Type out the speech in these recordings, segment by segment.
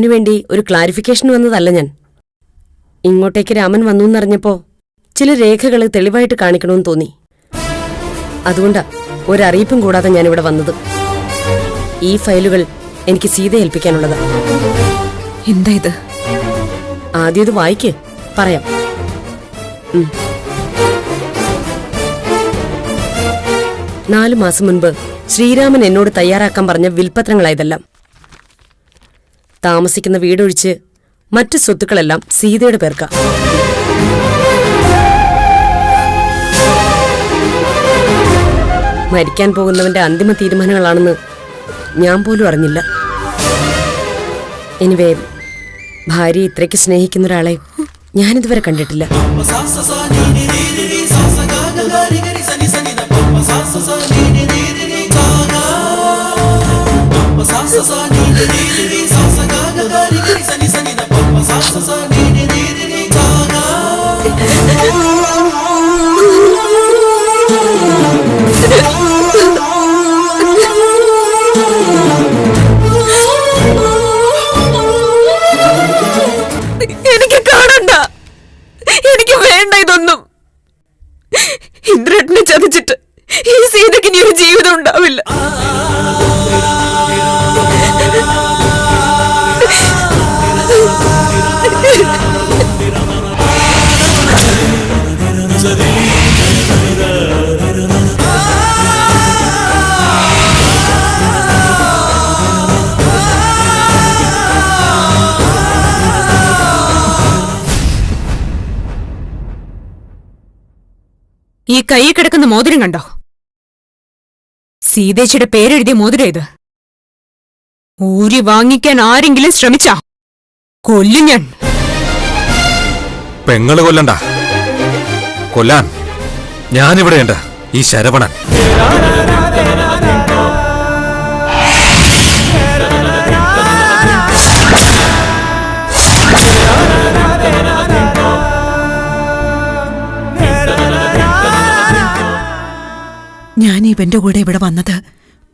രാമനു വേണ്ടി ഒരു ക്ലാരിഫിക്കേഷൻ വന്നതല്ല ഞാൻ. ഇങ്ങോട്ടേക്ക് രാമൻ വന്നു എന്നറിഞ്ഞപ്പോ ചില രേഖകൾ തെളിവായിട്ട് കാണിക്കണമെന്ന് തോന്നി. അതുകൊണ്ടാ ഒരറിയിപ്പും കൂടാതെ ഞാനിവിടെ വന്നത്. ഈ ഫയലുകൾ എനിക്ക് സീത ഏൽപ്പിക്കാനുള്ളത്. എന്താ ഇത്? ആദ്യം ഇത് വായിക്ക്. പറയാം. ഉം. നാലു മാസം മുൻപ് ശ്രീരാമൻ എന്നോട് തയ്യാറാക്കാൻ പറഞ്ഞ വിൽപ്പത്രങ്ങളായതെല്ലാം താമസിക്കുന്ന വീടൊഴിച്ച് മറ്റു സ്വത്തുക്കളെല്ലാം സീതയുടെ പേർക്ക. മരിക്കാൻ പോകുന്നവന്റെ അന്തിമ തീരുമാനങ്ങളാണെന്ന് ഞാൻ പോലും അറിഞ്ഞില്ല. എനിവേ ഭാര്യയെ ഇത്രയ്ക്ക് സ്നേഹിക്കുന്ന ഒരാളെ ഞാനിതുവരെ കണ്ടിട്ടില്ല. ഈ കൈ കിടക്കുന്ന മോതിരം കണ്ടോ? സീതേച്ചിയുടെ പേരെഴുതിയ മോതിരം ഇത് ഊരി വാങ്ങിക്കാൻ ആരെങ്കിലും ശ്രമിച്ചാ? കൊല്ലും ഞാൻ. പെങ്ങൾ കൊല്ലണ്ട. കൊല്ലാൻ. ഞാനിവിടെയുണ്ട്. ഈ ശരവണൻ. ഇവന്റെ കൂടെ ഇവിടെ വന്നത്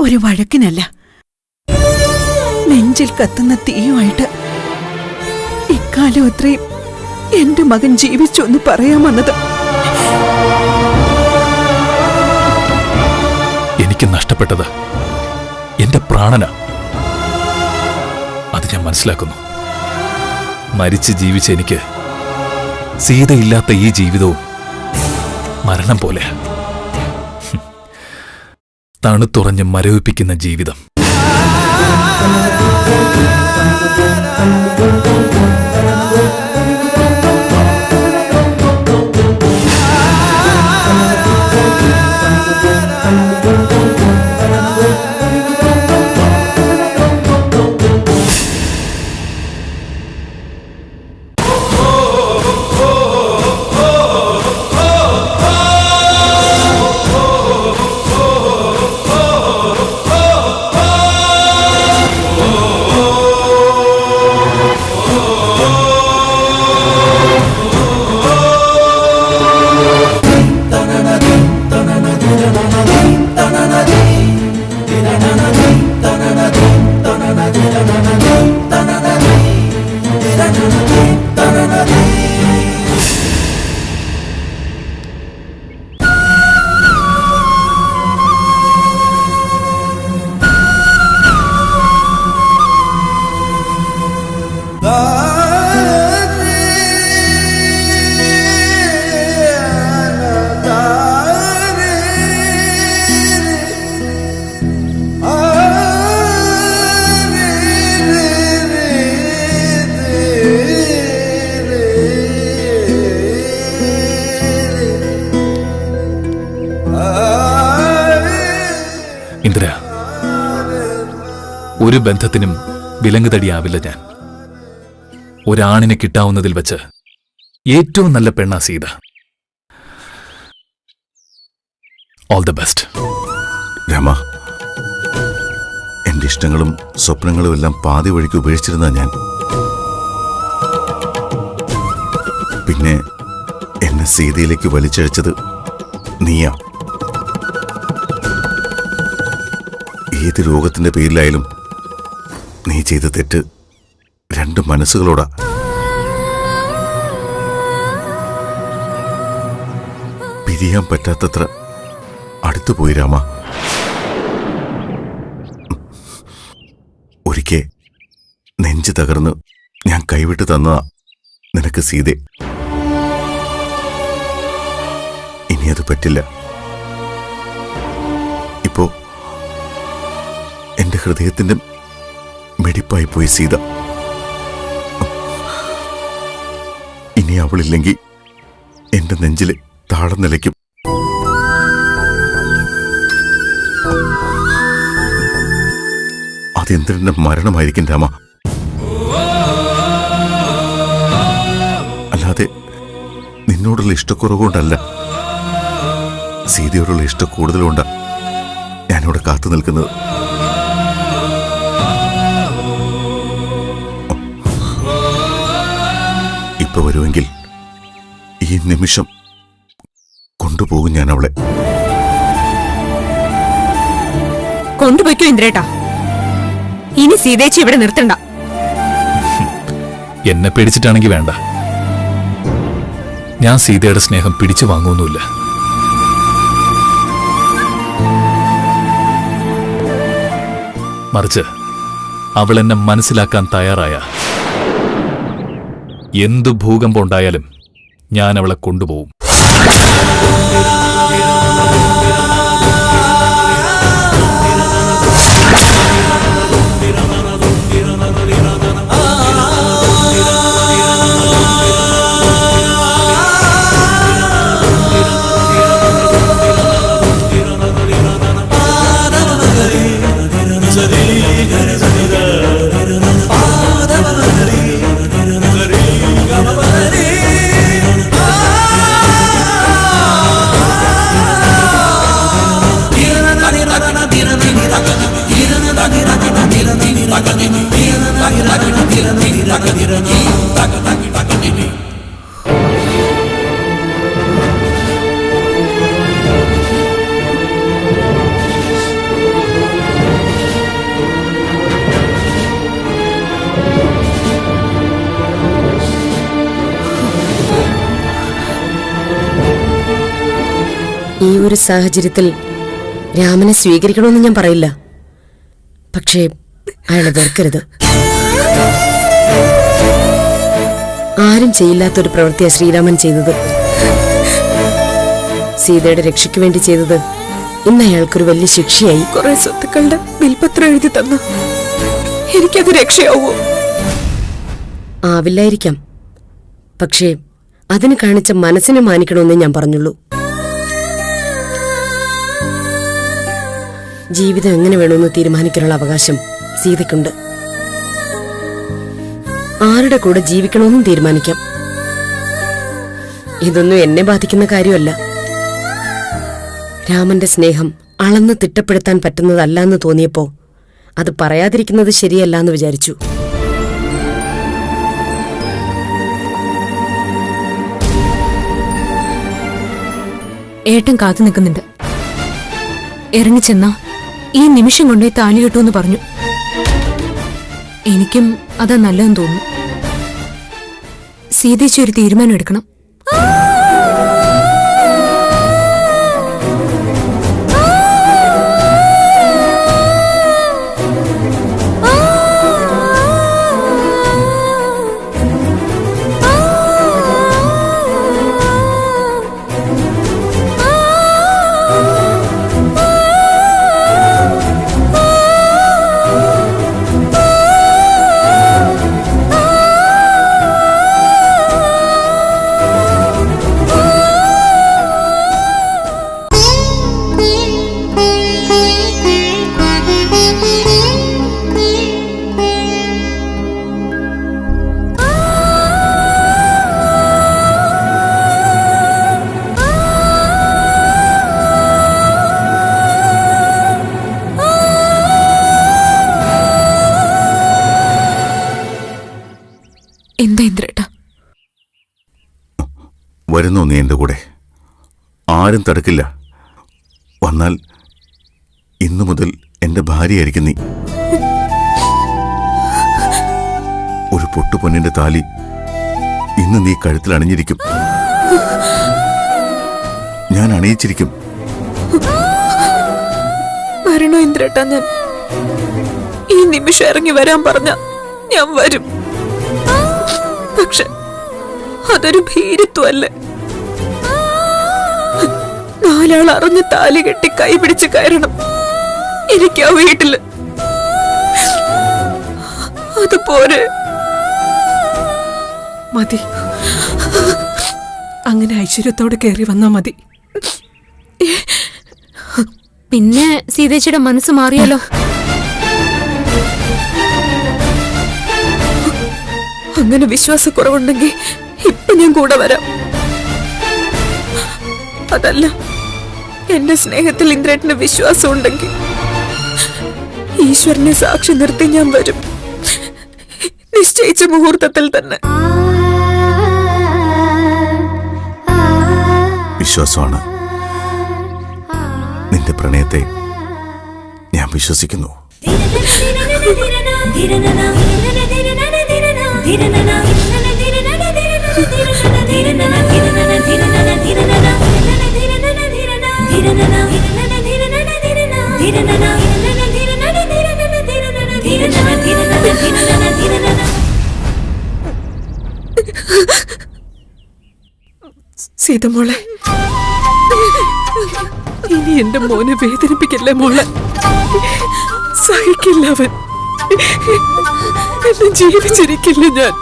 ഒരു വഴക്കിനല്ല. നെഞ്ചിൽ കത്തുന്ന തീയുമായിട്ട് ഇക്കാലം അത്രയും എന്റെ മകൻ ജീവിച്ചു എന്ന് പറയാൻ വന്നത്. എനിക്ക് നഷ്ടപ്പെട്ടത് എന്റെ പ്രാണന. അത് ഞാൻ മനസ്സിലാക്കുന്നു. മരിച്ച് ജീവിച്ച എനിക്ക് സീതയില്ലാത്ത ഈ ജീവിതവും മരണം പോലെ. ഹും. തണുത്തുറഞ്ഞ് മരവിപ്പിക്കുന്ന ജീവിതം. ഇന്ദിര ഒരു ബന്ധത്തിനും വിലങ്ങുതടിയാവില്ല ഞാൻ. ഒരാണിനെ കിട്ടാവുന്നതിൽ വച്ച് ഏറ്റവും നല്ല പെണ്ണാ Sita. All the best Rama എന്റെ ഇഷ്ടങ്ങളും സ്വപ്നങ്ങളും എല്ലാം പാതി വഴിക്ക് ഉപേക്ഷിച്ചിരുന്ന ഞാൻ. പിന്നെ എന്നെ സീതയിലേക്ക് വലിച്ചഴിച്ചത് നീയാ. ഏത് രോഗത്തിന്റെ പേരിലായാലും നീ ചെയ്ത തെറ്റ് രണ്ട് മനസ്സുകളോടാ. പിരിയാൻ പറ്റാത്തത്ര അടുത്തു പോയി രാമ. ഒരിക്കെ നെഞ്ച് തകർന്ന് ഞാൻ കൈവിട്ട് തന്നതാ നിനക്ക് സീതെ. ഇനി അത് പറ്റില്ല. എന്റെ ഹൃദയത്തിന്റെ മെടിപ്പായി പോയി സീത. ഇനി അവളില്ലെങ്കിൽ എന്റെ നെഞ്ചിൽ താളം നിലയ്ക്കും. അതെന്തിന്റെ മരണമായിരിക്കും രാമ? അല്ലാതെ നിന്നോടുള്ള ഇഷ്ടക്കുറവുകൊണ്ടല്ല സീതയോടുള്ള ഇഷ്ടക്കൂടുതലുകൊണ്ടാണ് കൂടുതലുകൊണ്ടാ ഞാനിവിടെ കാത്തു നിൽക്കുന്നത്. ഇപ്പൊ വരുമെങ്കിൽ ഈ നിമിഷം കൊണ്ടുപോകും ഞാൻ അവളെ. കൊണ്ടുപോയിക്കോ ഇന്ദ്രേട്ടാ. ഇനി സീതേച്ചി ഇവിടെ നിർത്തണ്ട. എന്നെ പേടിച്ചിട്ടാണെങ്കിൽ വേണ്ട. ഞാൻ സീതയുടെ സ്നേഹം പിടിച്ചു വാങ്ങുമൊന്നുമില്ല മറിച്ച് അവൾ എന്നെ മനസ്സിലാക്കാൻ തയ്യാറായ എന്തു ഭൂകമ്പം ഉണ്ടായാലും ഞാൻ അവളെ കൊണ്ടുപോകും ഈ ഒരു സാഹചര്യത്തിൽ രാമനെ സ്വീകരിക്കണമെന്ന് ഞാൻ പറയില്ല. പക്ഷേ അയാളെ വെറുക്കരുത്. ആരും ചെയ്യില്ലാത്തൊരു പ്രവൃത്തിയാണ് ശ്രീരാമൻ ചെയ്തത്. സീതയുടെ രക്ഷയ്ക്ക് വേണ്ടി ചെയ്തത് ഇന്ന് അയാൾക്കൊരു വലിയ ശിക്ഷയായി. കുറെ സ്വത്തുക്കളുടെ വിൽപത്രം എഴുതി തന്നു. എനിക്കത് രക്ഷയാവോ? ആവില്ലായിരിക്കാം. പക്ഷേ അതിന് കാണിച്ച മനസ്സിനെ മാനിക്കണമെന്നേ ഞാൻ പറഞ്ഞുള്ളൂ. ജീവിതം എങ്ങനെ വേണമെന്ന് തീരുമാനിക്കാനുള്ള അവകാശം സീതയ്ക്കുണ്ട്. ആരുടെ കൂടെ ജീവിക്കണമെന്നും തീരുമാനിക്കാം. ഇതൊന്നും എന്നെ ബാധിക്കുന്ന കാര്യമല്ല. രാമന്റെ സ്നേഹം അളന്ന് തിട്ടപ്പെടുത്താൻ പറ്റുന്നതല്ല എന്ന് തോന്നിയപ്പോ അത് പറയാതിരിക്കുന്നത് ശരിയല്ല എന്ന് വിചാരിച്ചു. ഏട്ടൻ കാത്തു നിൽക്കുന്നുണ്ട്. ഇറങ്ങിച്ചെന്നാ? ഈ നിമിഷം കൊണ്ടേ താലി കിട്ടുമെന്ന് പറഞ്ഞു. എനിക്കും അതാ നല്ലതെന്ന് തോന്നുന്നു. സീതേച്ചി ഒരു തീരുമാനം എടുക്കണം. എന്താ ഇന്ദ്രേട്ടാ? വരുന്നു നീ എന്റെ കൂടെ? ആരും തടുക്കില്ല. വന്നാൽ ഇന്നു മുതൽ എന്റെ ഭാര്യയായിരിക്കും നീ. ഒരു പൊട്ടുപൊന്നിന്റെ താലി ഇന്ന് നീ കഴുത്തിൽ അണിഞ്ഞിരിക്കും. ഞാൻ അണിയിച്ചിരിക്കും. വരണോ ഇന്ദ്രേട്ടാ ഞാൻ? ഈ നിമിഷം ഇറങ്ങി വരാൻ പറഞ്ഞ ഞാൻ വരും. പക്ഷെ അതൊരു ഭീരുത്വല്ലേ നാലാൾ അറിഞ്ഞ് താലി കെട്ടി കൈ പിടിച്ച് കയറണം. എനിക്ക് ആ വീട്ടിൽ. അത് പോരെ മതി. അങ്ങനെ ഐശ്വര്യത്തോടെ കയറി വന്നാ മതി. പിന്നെ സീതേച്ചിയുടെ മനസ്സ് മാറിയല്ലോ അങ്ങനെ വിശ്വാസക്കുറവുണ്ടെങ്കിൽ ഇപ്പൊ ഞാൻ കൂടെ വരാം. അതല്ല എന്റെ സ്നേഹത്തിൽ ഇന്ദ്രേട്ടന് വിശ്വാസം ഉണ്ടെങ്കിൽ ഈശ്വരനെ സാക്ഷി നിർത്തി ഞാൻ വരും. നിശ്ചയിച്ച മുഹൂർത്തത്തിൽ തന്നെ. വിശ്വാസമാണ്. നിന്റെ പ്രണയത്തെ ഞാൻ വിശ്വസിക്കുന്നു. സീതമോളെ ഇനി എന്റെ മോനെ വേദനിപ്പിക്കല്ലേ മോളെ? സഹിക്കില്ല അവൻ. എന്നെ ജീവിച്ചിരിക്കില്ല ഞാൻ.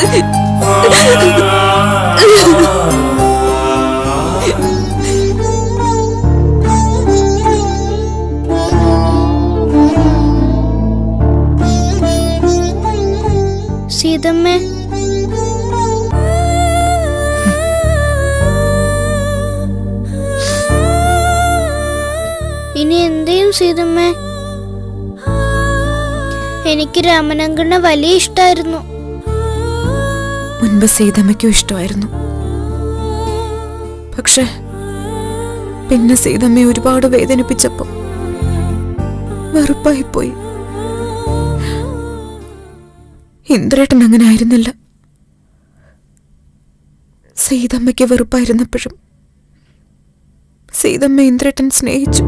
സീതമ്മേ എനിക്ക് രാമനങ്കണ്ണ വലിയ ഇഷ്ടായിരുന്നു. മുൻപ് സീതമ്മയ്ക്കും ഇഷ്ടമായിരുന്നു. പക്ഷേ പിന്നെ സീതമ്മയെ ഒരുപാട് വേദനിപ്പിച്ചപ്പോ വെറുപ്പായിപ്പോയി. ഇന്ദ്രേട്ടൻ അങ്ങനെ ആയിരുന്നില്ല. സീതമ്മയ്ക്ക് വെറുപ്പായിരുന്നപ്പോഴും സീതമ്മ ഇന്ദ്രേട്ടൻ സ്നേഹിച്ചു.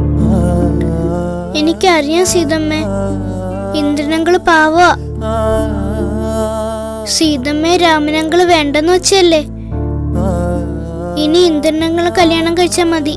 എനിക്കറിയാം സീതമ്മേ. ഇന്ദ്രനങ്ങൾ പാവ. സീതമ്മേ രാമനങ്ങൾ വേണ്ടെന്ന് വെച്ചല്ലേ? ഇനി ഇന്ദ്രനങ്ങൾ കല്യാണം കഴിച്ചാ മതി.